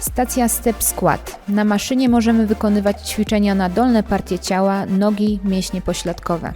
Stacja Step Squat. Na maszynie możemy wykonywać ćwiczenia na dolne partie ciała, nogi, mięśnie pośladkowe.